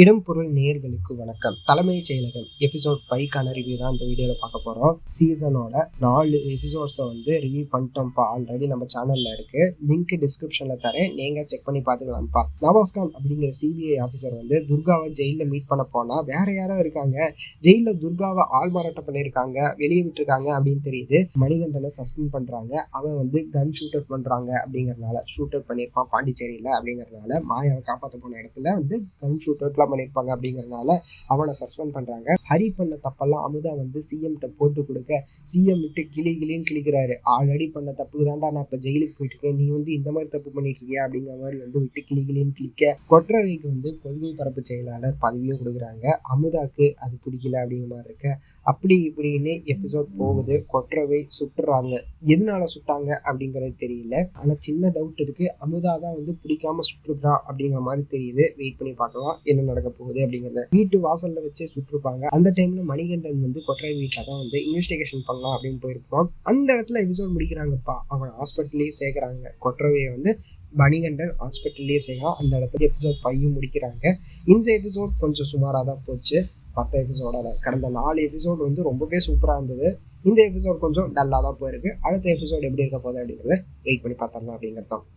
இடம் பொருள் நேர்களுக்கு வணக்கம். தலைமை செயலகம் எபிசோட் ஃபைவ்க்கான ரிவ்யூ தான் இந்த வீடியோவில் பார்க்க போகிறோம் சீசனோட நாலு எபிசோட்ஸை வந்து ரிவ்யூ பண்ணிட்டோம்ப்பா. ஆல்ரெடி நம்ம சேனலில் இருக்குது லிங்க் டிஸ்கிரிப்ஷனில் தரேன். நீங்கள் செக் பண்ணி பார்த்துக்கலாம்ப்பா. நவாஸ்கான் அப்படிங்கிற சிபிஐ ஆஃபீஸர் வந்து துர்காவை ஜெயிலில் மீட் பண்ண போனால் வேற யாரோ இருக்காங்க. ஜெயிலில் துர்காவை ஆள் மாறாட்டம் பண்ணியிருக்காங்க வெளியே விட்டுருக்காங்க அப்படின்னு தெரியுது. மணிகண்டனை சஸ்பெண்ட் பண்ணுறாங்க அவன் வந்து கன் ஷூட் அவுட் பண்ணுறாங்க அப்படிங்கிறனால ஷூட் அவுட் பண்ணியிருப்பான் பாண்டிச்சேரியில் அப்படிங்கிறனால மாயாவை காப்பாற்ற போன இடத்துல வந்து கன் ஷூட் அவுட்லாம் பண்ணியிருப்பாங்க அப்படிங்கிறனால அவனை சஸ்பெண்ட் பண்றாங்க. ஹரி பண்ண தப்பெல்லாம் அமுதா வந்து சிஎம்கிட்ட போட்டு கொடுக்க சிஎம் விட்டு கிளி கிளின்னு கிளிக்கிறாரு ஆல்ரெடி பண்ண தப்பு தான்டா நான் இப்போ ஜெயிலுக்கு போயிட்டு இருக்கேன் நீ வந்து இந்த மாதிரி தப்பு பண்ணிட்டு இருக்கியா அப்படிங்கிற மாதிரி வந்து விட்டு கிளி கிளின்னு கிளிக்க கொற்றவைக்கு வந்து கொள்கை பரப்பு செயலாளர் பதவியும் கொடுக்குறாங்க. அமுதாக்கு அது பிடிக்கல அப்படிங்கிற மாதிரி இருக்க. அப்படி இப்படின்னு எபிசோட் போகுது. கொற்றவை சுட்டுறாங்க. எதனால சுட்டாங்க அப்படிங்கிறது தெரியல. ஆனால் சின்ன டவுட் இருக்கு. அமுதா தான் வந்து பிடிக்காம சுட்டுறா அப்படிங்கிற மாதிரி தெரியுது. வெயிட் பண்ணி பார்க்கலாம். என்ன நடக்க போகுது அப்படிங்கறத வீட்டு வாசல்ல வச்சே சுட்டிருப்பாங்க. அந்த டைம்ல மணிகண்டன் வந்து கொற்றை வீட்டில் தான் வந்து இன்வெஸ்டிகேஷன் பண்ணலாம் அப்படின்னு போயிருப்போம் அந்த இடத்துல எபிசோட் முடிக்கிறாங்கப்பா. அவனை ஹாஸ்பிட்டல்லேயே சேர்க்குறாங்க. கொற்றவையை வந்து மணிகண்டன் ஹாஸ்பிட்டல்லேயே சேர்க்கலாம் அந்த இடத்துல எபிசோட் பையும் முடிக்கிறாங்க. இந்த எபிசோட் கொஞ்சம் சுமாராக தான் போச்சு. மற்ற எபிசோடோட கடந்த நாலு எபிசோட் வந்து ரொம்பவே சூப்பராக இருந்தது. இந்த எபிசோட் கொஞ்சம் டல்லாக தான் போயிருக்கு. அடுத்த எபிசோட் எப்படி இருக்க போகுது அப்படிங்கிறத வெயிட் பண்ணி பார்த்தரலாம் அப்படிங்கிறது தான்